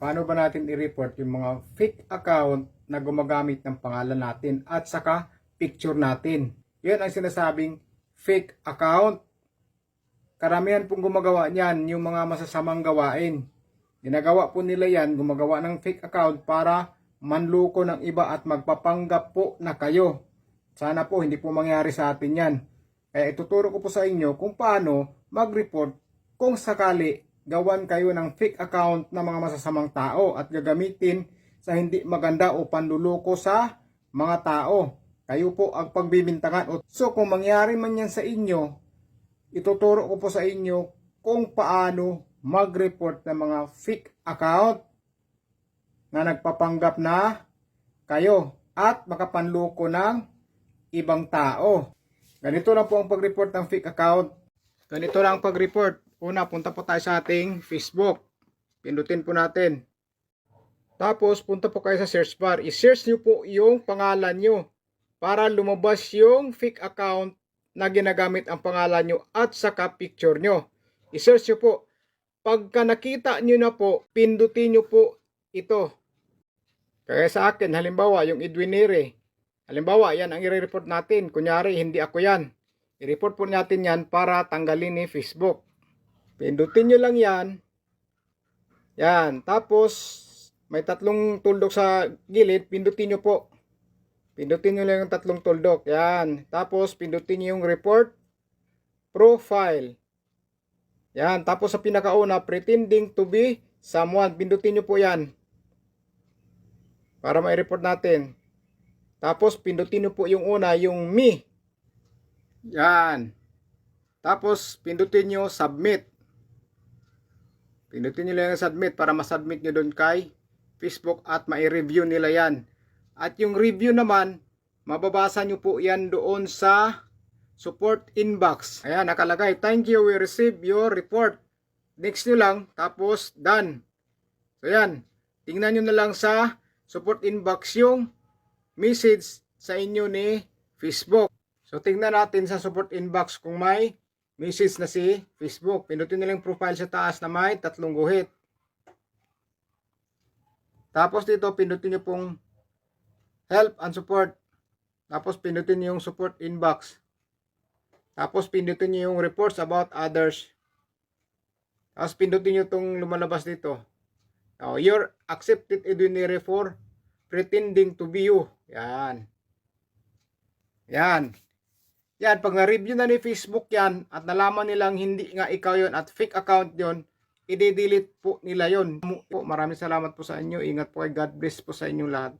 paano ba natin i-report yung mga fake account na gumagamit ng pangalan natin at saka picture natin. Yan ang sinasabing fake account. Karamihan pong gumagawa niyan yung mga masasamang gawain. Ginagawa po nila yan, gumagawa ng fake account para manluko ng iba at magpapanggap po na kayo. Sana po hindi po mangyari sa atin yan. Kaya ituturo ko po sa inyo kung paano mag-report kung sakali gawan kayo ng fake account ng mga masasamang tao at gagamitin sa hindi maganda o panluloko sa mga tao. Kayo po ang pagbibintangan. So kung mangyari man yan sa inyo, ituturo ko po sa inyo kung paano mag-report ng mga fake account na nagpapanggap na kayo at makapanloko ng ibang tao. Ganito lang po ang pag-report ng fake account. Ganito lang ang pag-report. Una, punta po tayo sa ating Facebook. Pindutin po natin. Tapos, punta po kayo sa search bar. I-search nyo po yung pangalan nyo para lumabas yung fake account na ginagamit ang pangalan nyo at saka picture nyo. I-search nyo po. Pagka nakita nyo na po, pindutin nyo po ito. Kaya sa akin, halimbawa, yung Edwin Nere. Halimbawa, yan ang i-report natin. Kunyari, hindi ako yan. I-report po natin yan para tanggalin ni Facebook. Pindutin nyo lang yan. Yan. Tapos, may tatlong tuldok sa gilid. Pindutin nyo po. Pindutin nyo lang yung tatlong tuldok. Yan. Tapos, pindutin nyo yung report profile. Yan. Tapos, sa pinakauna, pretending to be someone. Pindutin nyo po yan. Para ma-report natin. Tapos, pindutin nyo po yung una, yung me. Yan. Tapos, pindutin nyo submit. Pindutin nyo lang yung submit para masubmit nyo doon kay Facebook at mai-review nila yan. At yung review naman, mababasa nyo po yan doon sa support inbox. Ayan, nakalagay, thank you, we received your report. Next nyo lang, tapos done. So yan, tingnan nyo na lang sa support inbox yung message sa inyo ni Facebook. So tingnan natin sa support inbox kung may message na si Facebook. Pindutin nila yung profile sa taas na may tatlong guhit. Tapos dito pindutin nyo pong help and support. Tapos pindutin nyo yung support inbox. Tapos pindutin nyo yung reports about others. Tapos pindutin nyo itong lumalabas dito. Now, you're accepted Edwinere for pretending to be you. Yan. Yan. Yan, pag na-review na ni Facebook yan at nalaman nilang hindi nga ikaw yon at fake account yon, i-delete po nila yon. Maraming salamat po sa inyo. Ingat po kay God bless po sa inyong lahat.